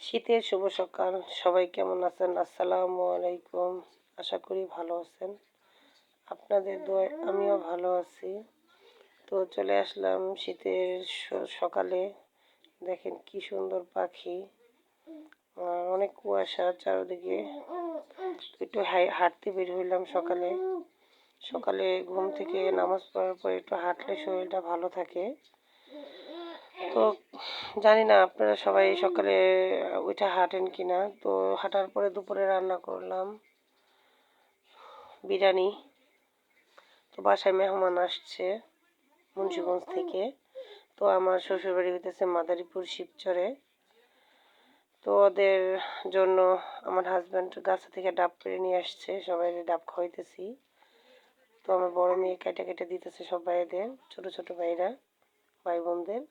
শীতের শুভ সকাল। সবাই কেমন আছেন? আসসালামু আলাইকুম। আশা করি ভালো আছেন। আপনাদের দোয়ায় আমিও ভালো আছি। তো চলে আসলাম শীতের সকালে। দেখেন কি সুন্দর পাখি। অনেক কুয়াশা চারিদিকে। একটু হাঁটতে বের হইলাম সকালে। সকালে ঘুম থেকে নামাজ পড়ার পর একটু হাঁটলে শরীরটা ভালো থাকে। তো জানি না আপনারা সবাই সকালে ওইটা হাঁটেন কিনা। তো হাঁটার পরে দুপুরে রান্না করলাম বিরিয়ানি। তো বাসায় মেহমান আসছে মুন্সিগঞ্জ থেকে। তো আমার শ্বশুরবাড়ি হইতেছে মাদারীপুর শিবচরে। তো ওদের জন্য আমার হাজব্যান্ড গাছা থেকে ডাব পেরে নিয়ে আসছে, সবাই ডাব খাওয়াইতেছি। তো আমার বড় মেয়ে কেটে কেটে দিতেছে সব ভাইদের, ছোট ছোট ভাইরা, ভাই বোনদের।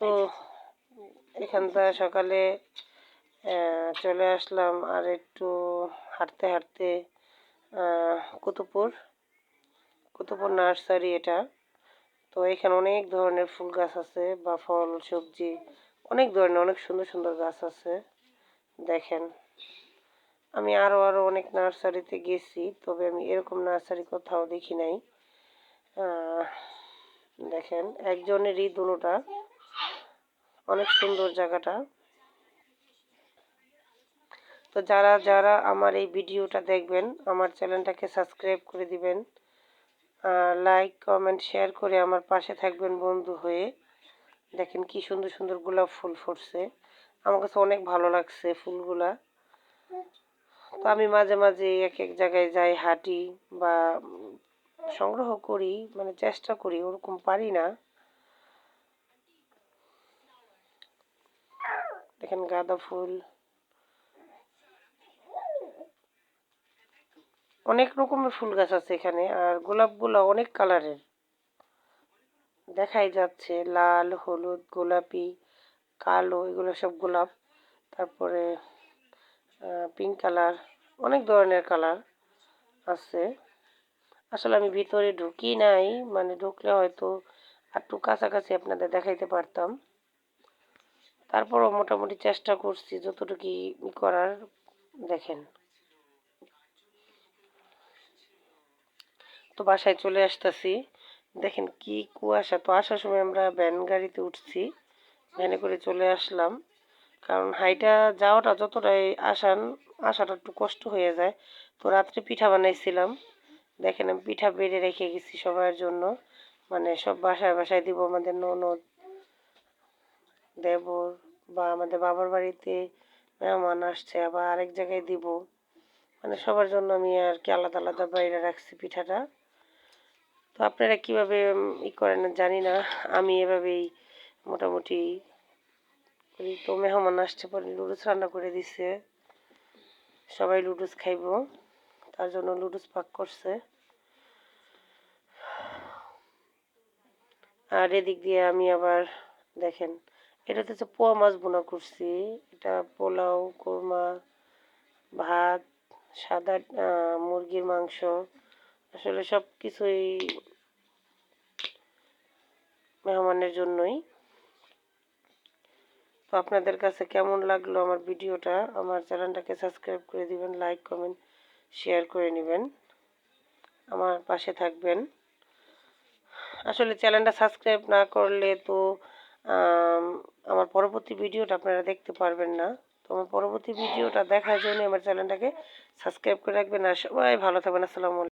তো এখানটা সকালে চলে আসলাম আর একটু হাঁটতে হাঁটতে আহ, কুতুবপুর। কুতুবপুর নার্সারি এটা। তো এখানে অনেক ধরনের ফুল গাছ আছে বা ফল সবজি অনেক ধরনের অনেক সুন্দর সুন্দর গাছ আছে। দেখেন আমি আরও আরও অনেক নার্সারিতে গেছি তবে আমি এরকম নার্সারি কোথাও দেখি নাই। দেখেন একজনেরই দুটা। অনেক সুন্দর জায়গাটা। তো যারা যারা আমার এই ভিডিওটা দেখবেন, আমার চ্যানেলটাকে সাবস্ক্রাইব করে দিবেন লাইক, কমেন্ট, শেয়ার করে আমার পাশে থাকবেন বন্ধু হয়ে। দেখেন কি সুন্দর সুন্দর গোলাপ ফুল ফুটছে। আমার কাছে অনেক ভালো লাগছে ফুলগুলা। তো আমি মাঝে মাঝে এক এক জায়গায় যাই, হাঁটি বা সংগ্রহ করি মানে চেষ্টা করি, ওরকম পারি না। দেখেন গাঁদা ফুল। অনেক রকমের ফুল গাছ আছে এখানে, আর গোলাপগুলো অনেক কালারের। দেখাই যাচ্ছে, লাল, হলুদ, গোলাপি, কালো, এগুলো সব গোলাপ। তারপরে পিঙ্ক কালার অনেক ধরনের কালার আছে। আসলে আমি ভিতরে ঢুকি নাই মানে ঢুকলে হয়তো একটু কাছাকাছি আপনাদের দেখাইতে পারতাম। তারপরও মোটামুটি চেষ্টা করছি যতটুকু করার, দেখেন। তো বাসায় চলে আসতেছি। দেখেন কি কুয়াশা, তো আসার সময় আমরা ভ্যান গাড়িতে উঠছি, ভ্যানে করে চলে আসলাম। কারণ হাইটা যাওয়াটা যতটাই আসান, আসাটা একটু কষ্ট হয়ে যায়। তো রাত্রে পিঠা বানাইছিলাম। দেখেন আমি পিঠা বেড়ে রেখে গেছি সবার জন্য। মানে সব বাসায় বাসায় দিব, আমাদের ননদ দেবর বা আমাদের বাবার বাড়িতে মেহমান আসছে, আবার আরেক জায়গায় দিব। মানে সবার জন্য আমি আর কি আলাদা আলাদা বাইরে রাখছি পিঠাটা। তো আপনারা কীভাবে ই করেন জানি না, আমি এভাবেই মোটামুটি করি। তো মেহমান আসছে পরে লুডুস রান্না করে দিছে। সবাই লুডুস খাইব, তার জন্য লুডুস পাক করছে। আর এদিক দিয়ে আমি আবার দেখেন এটাতে হচ্ছে পোয়া মাছ বোনা করছি, এটা পোলাও, কোরমা, ভাত, সাদা মুরগির মাংস, আসলে সব কিছুই মেহমানের জন্যই। তো আপনাদের কাছে কেমন লাগল আমার ভিডিওটা? আমার চ্যানেলটাকে সাবস্ক্রাইব করে দিবেন, লাইক, কমেন্ট, শেয়ার করে নেবেন। আমার পাশে থাকবেন। আসলে চ্যানেলটা সাবস্ক্রাইব না করলে তো আমার পরবর্তী ভিডিওটা আপনারা দেখতে পারবেন না। তো আমার পরবর্তী ভিডিওটা দেখার জন্য আমার চ্যানেলটাকে সাবস্ক্রাইব করে রাখবেন আর সবাই ভালো থাকবেন। আসসালামু